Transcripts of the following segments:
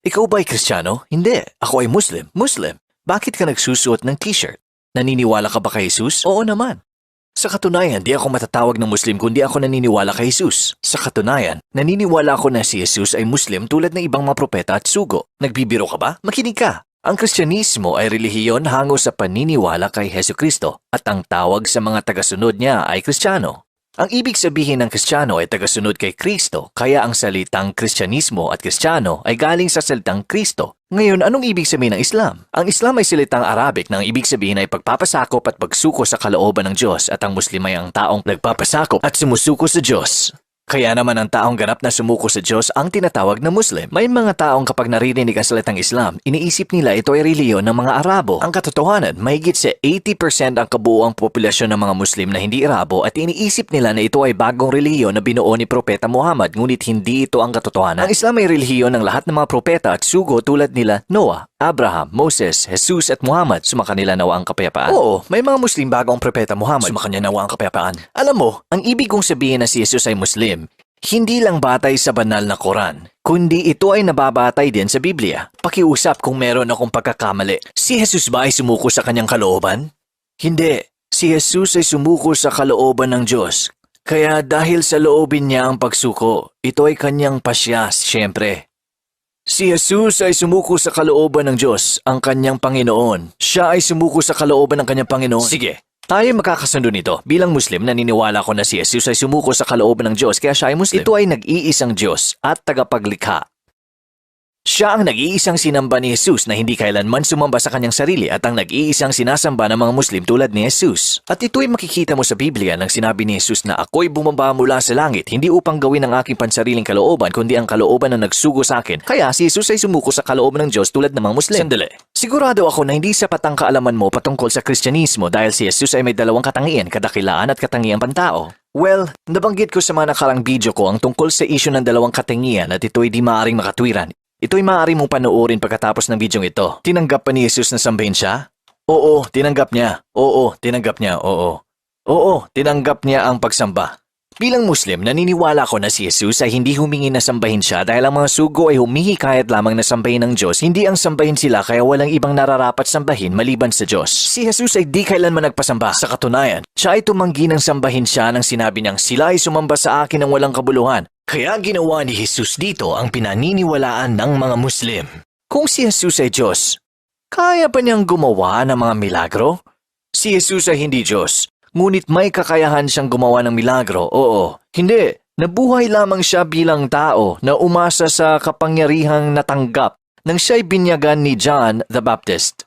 Ikaw ba ay Kristiyano? Hindi. Ako ay Muslim. Muslim. Bakit ka nagsusuot ng t-shirt? Naniniwala ka ba kay Jesus? Oo naman. Sa katunayan, di ako matatawag ng Muslim kundi ako naniniwala kay Jesus. Sa katunayan, naniniwala ako na si Jesus ay Muslim tulad ng ibang mga propeta at sugo. Nagbibiro ka ba? Makinig ka. Ang Kristyanismo ay relihiyon hango sa paniniwala kay Heso Kristo at ang tawag sa mga tagasunod niya ay Kristiyano. Ang ibig sabihin ng Kristiyano ay tagasunod kay Kristo, kaya ang salitang Kristyanismo at Kristiyano ay galing sa salitang Kristo. Ngayon, anong ibig sabihin ng Islam? Ang Islam ay salitang Arabic na ang ibig sabihin ay pagpapasakop at pagsuko sa kalooban ng Diyos at ang Muslim ay ang taong nagpapasakop at sumusuko sa Diyos. Kaya naman ang taong ganap na sumuko sa Diyos ang tinatawag na Muslim. May mga taong kapag naririnig ang salitang Islam, iniisip nila ito ay reliyon ng mga Arabo. Ang katotohanan, mahigit sa 80% ang kabuuang populasyon ng mga Muslim na hindi Arabo at iniisip nila na ito ay bagong reliyon na binuo ni Propeta Muhammad ngunit hindi ito ang katotohanan. Ang Islam ay reliyon ng lahat ng mga propeta at sugo tulad nila Noah, Abraham, Moses, Jesus at Muhammad, sumakanila nawa ang kapayapaan. Oo, may mga Muslim bago ang propeta Muhammad, sumakanya nawa ang kapayapaan. Alam mo, ang ibig kong sabihin na si Jesus ay Muslim, hindi lang batay sa banal na Quran, kundi ito ay nababatay din sa Biblia. Pakiusap kung meron akong pagkakamali. Si Jesus ba ay sumuko sa kanyang kalooban? Hindi. Si Jesus ay sumuko sa kalooban ng Diyos. Kaya dahil sa loobin niya ang pagsuko, ito ay kanyang pasya, siyempre. Si Jesus ay sumuko sa kalooban ng Diyos, ang kanyang Panginoon. Siya ay sumuko sa kalooban ng kanyang Panginoon. Sige, tayo ay makakasundo nito. Bilang Muslim, naniniwala ko na si Jesus ay sumuko sa kalooban ng Diyos kaya siya ay Muslim. Ito ay nag-iisang Diyos at tagapaglikha. Siya ang nag-iisang sinamba ni Jesus na hindi kailanman sumamba sa kanyang sarili at ang nag-iisang sinasamba ng mga Muslim tulad ni Jesus. At ito'y makikita mo sa Biblia nang sinabi ni Jesus na ako'y bumaba mula sa langit hindi upang gawin ang aking pansariling kalooban kundi ang kalooban na nagsugo sa akin. Kaya si Jesus ay sumuko sa kalooban ng Diyos tulad ng mga Muslim. Sandali. Sigurado ako na hindi sapat ang kaalaman mo patungkol sa Kristyanismo dahil si Jesus ay may dalawang katangian, kadakilaan at katangiang pantao. Well, nabanggit ko sa mga nakarang video ko ang tungkol sa isyu ng dalawang katangian at ito'y di maaaring makatwiran. Ito'y maaari mong panoorin pagkatapos ng videong ito. Tinanggap pa ni Jesus na sambahin siya? Oo, tinanggap niya. Oo, tinanggap niya. Oo. Oo, tinanggap niya ang pagsamba. Bilang Muslim, naniniwala ko na si Jesus ay hindi humingi na sambahin siya dahil ang mga sugo ay humihikayat lamang na sambahin ng Diyos, hindi ang sambahin sila kaya walang ibang nararapat sambahin maliban sa Diyos. Si Jesus ay di kailanman nagpasamba. Sa katunayan, siya ay tumanggi ng sambahin siya nang sinabi niyang sila ay sumamba sa akin ng walang kabuluhan. Kaya ginawa ni Jesus dito ang pinaniniwalaan ng mga Muslim. Kung si Jesus ay Diyos, kaya pa niyang gumawa ng mga milagro? Si Jesus ay hindi Diyos, ngunit may kakayahan siyang gumawa ng milagro, oo. Hindi, nabuhay lamang siya bilang tao na umasa sa kapangyarihang natanggap nang siya'y binyagan ni John the Baptist.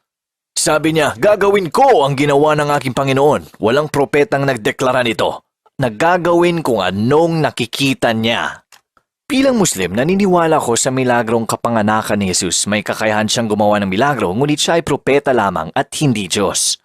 Sabi niya, gagawin ko ang ginawa ng aking Panginoon. Walang propetang nagdeklara nito. Nagagawin kung anong nakikita niya. Bilang Muslim, naniniwala ko sa milagrong kapanganakan ni Jesus. May kakayahan siyang gumawa ng milagro, ngunit siya ay propeta lamang at hindi Diyos.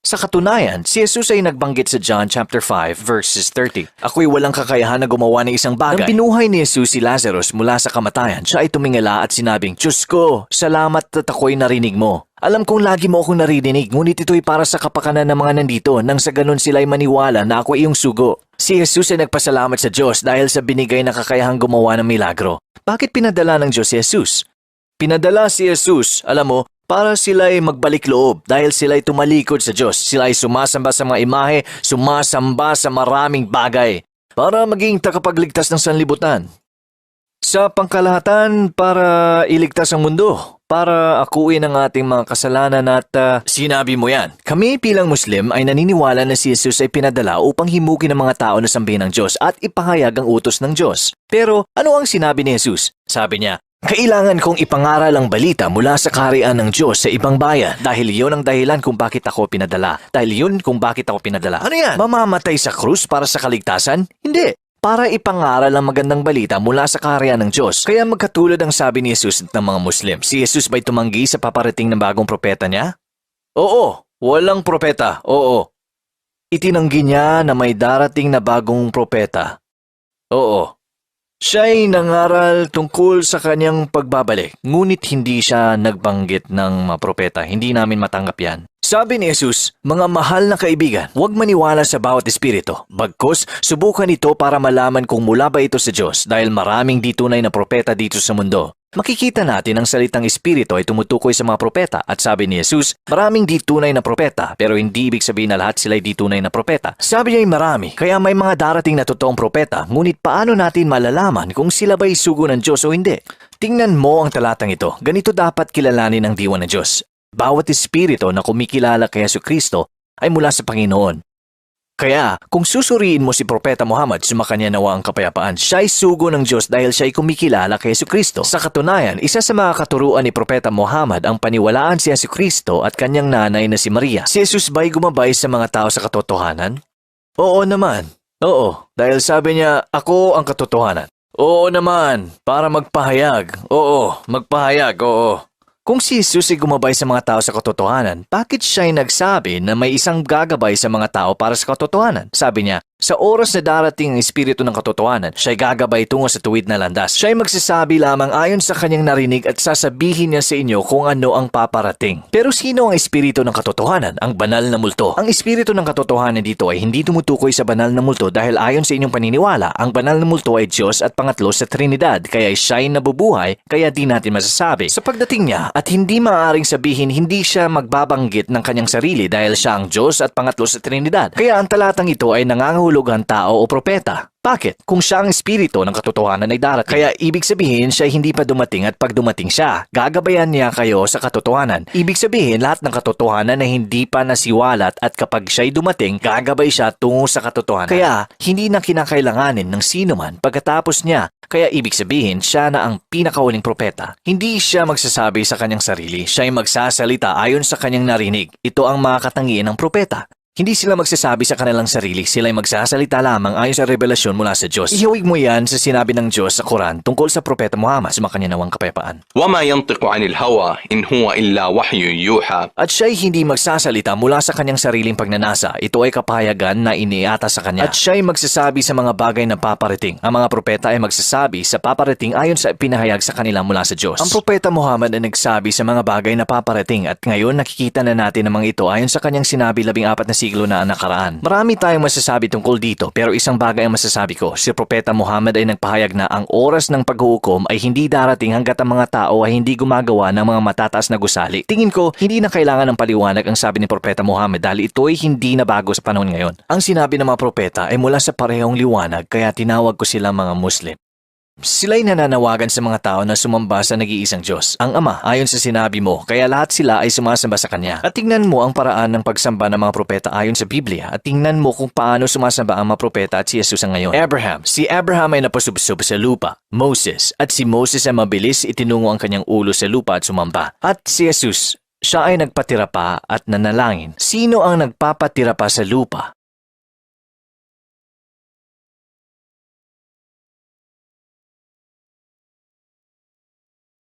Sa katunayan, si Jesus ay nagbanggit sa John chapter 5 verses 30. Ako'y walang kakayahan na gumawa ng isang bagay. Nang binuhay ni Jesus si Lazarus mula sa kamatayan, siya ay tumingala at sinabing, Diyos ko, salamat at ako'y narinig mo. Alam kong lagi mo akong naririnig, ngunit ito'y para sa kapakanan ng mga nandito nang sa ganun sila'y maniwala na ako iyong sugo. Si Jesus ay nagpasalamat sa Diyos dahil sa binigay na kakayahang gumawa ng milagro. Bakit pinadala ng Diyos si Jesus? Pinadala si Jesus, alam mo, para sila ay magbalik loob dahil sila ay tumalikod sa Diyos. Sila ay sumasamba sa mga imahe, sumasamba sa maraming bagay para maging takapagligtas ng sanlibutan. Sa pangkalahatan para iligtas ang mundo, para akuin ang ating mga kasalanan at ah, sinabi mo yan. Kami bilang Muslim ay naniniwala na si Jesus ay pinadala upang himukin ang mga tao na sambihin ng Diyos at ipahayag ang utos ng Diyos. Pero ano ang sinabi ni Jesus? Sabi niya, kailangan kong ipangaral ang balita mula sa kaharian ng Diyos sa ibang bayan dahil iyon ang dahilan kung bakit ako pinadala. Dahil yun kung bakit ako pinadala. Ano yan? Mamamatay sa krus para sa kaligtasan? Hindi. Para ipangaral ang magandang balita mula sa kaharian ng Diyos. Kaya magkatulad ang sabi ni Jesus ng mga Muslim. Si Jesus ba'y tumanggi sa paparating ng bagong propeta niya? Oo, walang propeta. Oo. Itinanggi niya na may darating na bagong propeta. Oo. Siya'y nangaral tungkol sa kanyang pagbabalik, ngunit hindi siya nagbanggit ng mga propeta. Hindi namin matanggap yan. Sabi ni Jesus, mga mahal na kaibigan, huwag maniwala sa bawat espiritu. Bagkus, subukan ito para malaman kung mula ba ito sa Diyos dahil maraming di na propeta dito sa mundo. Makikita natin ang salitang espiritu ay tumutukoy sa mga propeta at sabi ni Jesus, maraming di tunay na propeta pero hindi ibig sabihin na lahat sila ay di tunay na propeta. Sabi niya ay marami, kaya may mga darating na totoong propeta, ngunit paano natin malalaman kung sila ba'y sugo ng Diyos o hindi? Tingnan mo ang talatang ito, ganito dapat kilalanin ang diwa ng Diyos. Bawat espiritu na kumikilala kay Yesu Kristo ay mula sa Panginoon. Kaya, kung susuriin mo si Propeta Muhammad, sumakanya nawa ang kapayapaan. Siya ay sugo ng Diyos dahil siya ay kumikilala kay Yesu Kristo. Sa katunayan, isa sa mga katuruan ni Propeta Muhammad ang paniwalaan si Yesu Kristo at kanyang nanay na si Maria. Si Jesus ba'y gumabay sa mga tao sa katotohanan? Oo naman. Oo, dahil sabi niya, ako ang katotohanan. Oo naman, para magpahayag. Oo, magpahayag, oo. Kung si Jesus ay gumabay sa mga tao sa katotohanan, bakit siya ay nagsabi na may isang gagabay sa mga tao para sa katotohanan? Sabi niya, sa oras na darating ang Espiritu ng katotohanan, siya ay gagabay tungo sa tuwid na landas. Siya ay magsasabi lamang ayon sa kanyang narinig at sasabihin niya sa inyo kung ano ang paparating. Pero sino ang Espiritu ng katotohanan? Ang banal na multo. Ang Espiritu ng katotohanan dito ay hindi tumutukoy sa banal na multo dahil ayon sa inyong paniniwala, ang banal na multo ay Diyos at pangatlo sa Trinidad, kaya siya ay nabubuhay, kaya di natin masasabi. Sa pagdating niya, at hindi maaaring sabihin hindi siya magbabanggit ng kanyang sarili dahil siya ang Diyos at pangatlo sa Trinidad. Kaya ang talatang ito ay nangangahulugan tao o propeta. Bakit? Kung siya ang espiritu ng katotohanan ay darating. Kaya ibig sabihin siya hindi pa dumating at pag dumating siya, gagabayan niya kayo sa katotohanan. Ibig sabihin lahat ng katotohanan na hindi pa nasiwalat at kapag siya ay dumating, gagabay siya tungo sa katotohanan. Kaya hindi na kinakailanganin ng sino man pagkatapos niya. Kaya ibig sabihin siya na ang pinakahuling propeta. Hindi siya magsasabi sa kanyang sarili, siya ay magsasalita ayon sa kanyang narinig. Ito ang mga katangian ng propeta. Hindi sila magsasabi sa kanilang sarili, sila ay magsasalita lamang ayon sa revelasyon mula sa Diyos. Ihawig mo yan sa sinabi ng Diyos sa Quran tungkol sa propeta Muhammad sa makanya nawang kapayapaan. وما ينطق عن الهوى إن هو إلا وحي يوحى At siya ay hindi magsasalita mula sa kanyang sariling pagnanasa. Ito ay kapahayagan na iniata sa kanya. At siya ay magsasabi sa mga bagay na paparating. Ang mga propeta ay magsasabi sa paparating ayon sa pinahayag sa kanila mula sa Diyos. Ang propeta Muhammad ay nagsabi sa mga bagay na paparating at ngayon nakikita na natin ang mga ito ayon sa kanyang sinabi labing apat na siglo na nakaraan. Marami tayong masasabi tungkol dito pero isang bagay ang masasabi ko. Si propeta Muhammad ay nagpahayag na ang oras ng paghuhukom ay hindi darating hanggat ang mga tao ay hindi gumagawa ng mga matataas na gusali. Tingin ko, hindi na kailangan ng paliwanag ang sabi ni propeta Muhammad dahil ito ay hindi na bago sa panahon ngayon. Ang sinabi ng mga propeta ay mula sa parehong liwanag kaya tinawag ko sila mga Muslim. Sila'y nananawagan sa mga tao na sumamba sa nag-iisang Diyos, ang Ama, ayon sa sinabi mo, kaya lahat sila ay sumasamba sa Kanya. At tingnan mo ang paraan ng pagsamba ng mga propeta ayon sa Biblia at tingnan mo kung paano sumasamba ang mga propeta at si Jesus ngayon. Abraham, si Abraham ay napasubsob sa lupa. Moses, at si Moses ay mabilis itinungo ang kanyang ulo sa lupa at sumamba. At si Jesus, siya ay nagpatira pa at nanalangin. Sino ang nagpapatira pa sa lupa